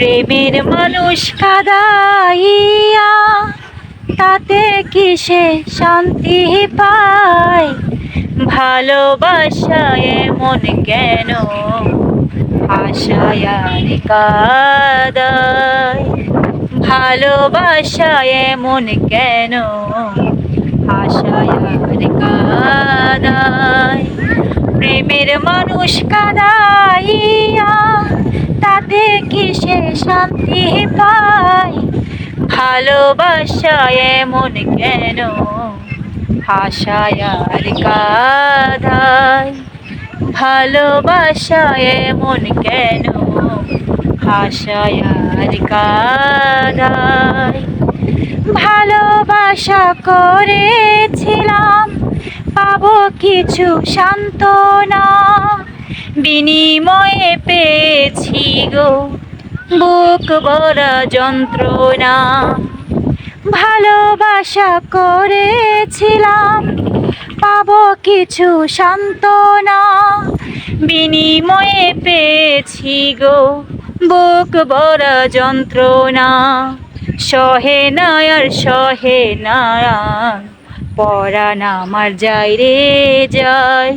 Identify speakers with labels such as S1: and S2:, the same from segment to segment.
S1: প্রেমের মানুষ কাদাইয়া, তাতে কিসে শান্তি পায়? ভালোবাসায় মন কেন? আশায় কাদায়। ভালোবাসায় মন কেন? আশায় কাদায়। প্রেমের মানুষ কাদাইয়া তাতে কিসে শান্তি পায়? ভালোবাসায় এমন কেন? আশায় আর ভালোবাসায় এমন কেন? আশায় আর ভালোবাসা করেছিলাম, পাবো কিছু সান্ত্বনা বিনিময়ে পেয়েছি গো। বুক ভরা যন্ত্রণা। ভালোবাসা করেছিলাম। পাবো কিছু সান্ত্বনা। বিনিময়ে পেয়েছি গো। বুক ভরা যন্ত্রণা। সহে না আর সহে না আর পরাণ আমার যাই রে যায়।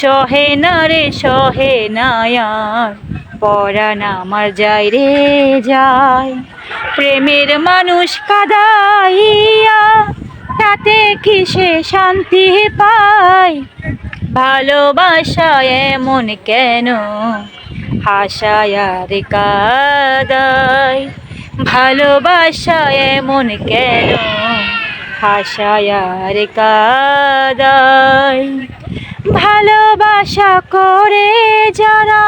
S1: সহে না রে সহে না আর পরাণ আমার যাই রে যায়। প্রেমের মানুষ কাদাইয়া, তাতে কিসে শান্তি পায়? ভালোবাসা এমন কেন? হাসায় আর কাদায়। ভালোবাসা এমন কেন? হাসায় আর কাদায়। ভালোবাসা করে যারা